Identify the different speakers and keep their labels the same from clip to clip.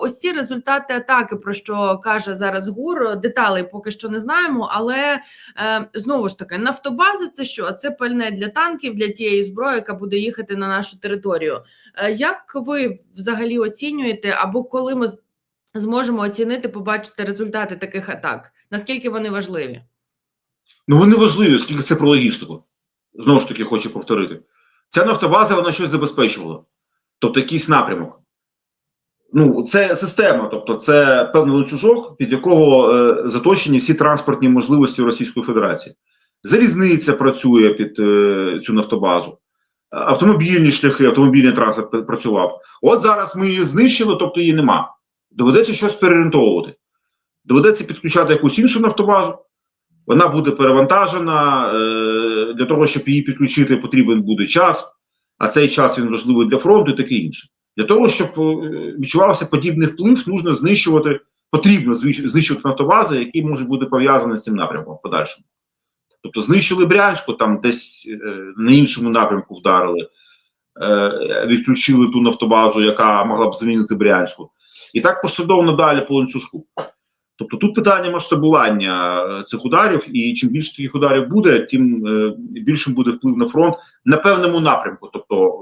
Speaker 1: Ось ці результати атаки, про що каже зараз ГУР, деталей поки що не знаємо. Але е, знову ж таки, нафтобаза це що? Це пальне для танків, для тієї зброї, яка буде їхати на нашу територію. Е, Як ви взагалі оцінюєте, або коли ми зможемо оцінити, побачити результати таких атак? Наскільки вони важливі?
Speaker 2: Ну вони важливі, оскільки це про логістику. Знову ж таки, хочу повторити. Ця нафтобаза вона щось забезпечувала. Тобто якийсь напрямок. Ну, це система, тобто це певний ланцюжок, під якого е, заточені всі транспортні можливості Російської Федерації. Залізниця працює під е, цю нафтобазу, автомобільні шляхи, автомобільний транспорт працював. От зараз ми її знищили, тобто її нема. Доведеться щось переорієнтовувати. Доведеться підключати якусь іншу нафтобазу. Вона буде перевантажена. Е, для того, щоб її підключити, потрібен буде час, а цей час він важливий для фронту і таке інше. Для того, щоб е, відчувався подібний вплив, нужно знищувати, потрібно знищувати нафтобази, які можуть бути пов'язані з цим напрямком в подальшому. Тобто знищили Брянську, там десь е, на іншому напрямку вдарили, е, відключили ту нафтобазу, яка могла б замінити Брянську. І так послідовно далі по ланцюжку. Тобто тут питання масштабування цих ударів, і чим більше таких ударів буде, тим більшим буде вплив на фронт на певному напрямку. Тобто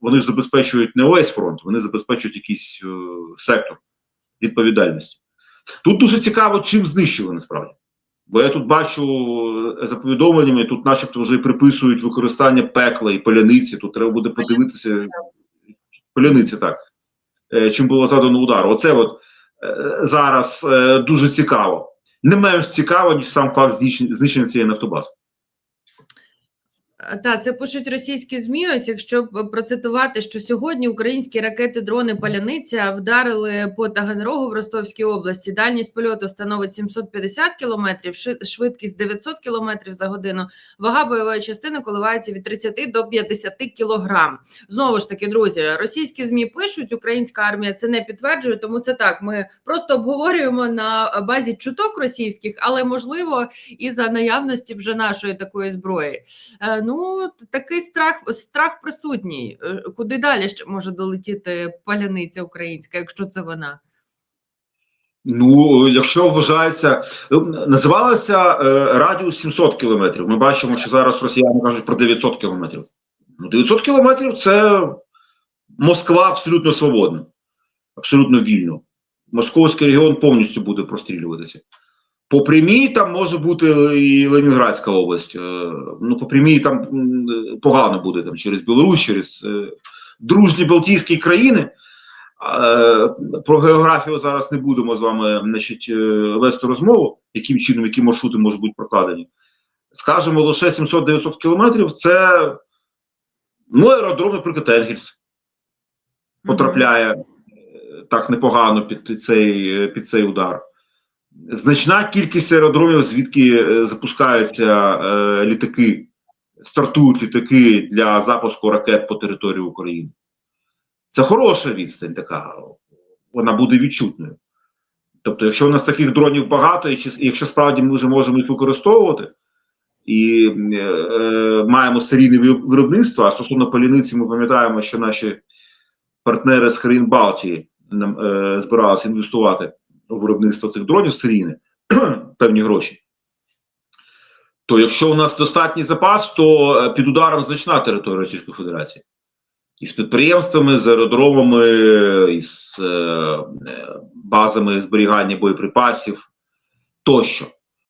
Speaker 2: вони ж забезпечують не увесь фронт, вони забезпечують якийсь е, сектор відповідальності. Тут дуже цікаво, чим знищили насправді. Бо я тут бачу е, за повідомленнями, тут, начебто, вже і приписують використання пекла і поляниці. Тут треба буде подивитися. Поляниці, так. Е, чим було задано удар. Оце от зараз дуже цікаво. Не менш цікаво, ніж сам факт знищення цієї нафтобази.
Speaker 1: Так, це пишуть російські змі. Ось якщо процитувати, що сьогодні українські ракети, дрони Паляниця вдарили по Таганрогу в Ростовській області. Дальність польоту становить 750 кілометрів, швидкість 900 кілометрів за годину. Вага бойової частини коливається від 30 до 50 кілограм. Знову ж таки, друзі, російські змі пишуть, українська армія це не підтверджує, тому це так. Ми просто обговорюємо на базі чуток російських, але можливо і за наявності вже нашої такої зброї. Ну, такий страх, страх присутній. Е, Куди далі ще може долетіти паляниця українська, якщо це вона?
Speaker 2: Ну, якщо вважається, ну, називалося е, радіус 700 кілометрів. Ми бачимо, що зараз росіяни кажуть про 900 кілометрів. Ну, 900 кілометрів це Москва абсолютно свободна, абсолютно вільно. Московський регіон повністю буде прострілюватися. По прямій там може бути і Ленінградська область. Е, Ну, по прямій там погано буде там через Білорусь, через е, дружні Балтійські країни. Е, Про географію зараз не будемо з вами значить, вести розмову, яким чином, які маршрути можуть бути прокладені. Скажемо, лише 700-900 кілометрів це ну, аеродром, наприклад, Енгельс потрапляє так непогано під цей, під цей удар. Значна кількість аеродромів, звідки е, запускаються е, літаки, стартують літаки для запуску ракет по території України. Це хороша відстань така, вона буде відчутною. Тобто, якщо у нас таких дронів багато, і якщо справді ми вже можемо їх використовувати і е, е, маємо серійне виробництво, а стосовно паляниці, ми пам'ятаємо, що наші партнери з країн Балтії нам е, збиралися інвестувати виробництво цих дронів серійне певні гроші. То якщо у нас достатній запас, то е, під ударом значна територія Російської Федерації. Із підприємствами, з аеродромами, із е, е, базами зберігання боєприпасів тощо.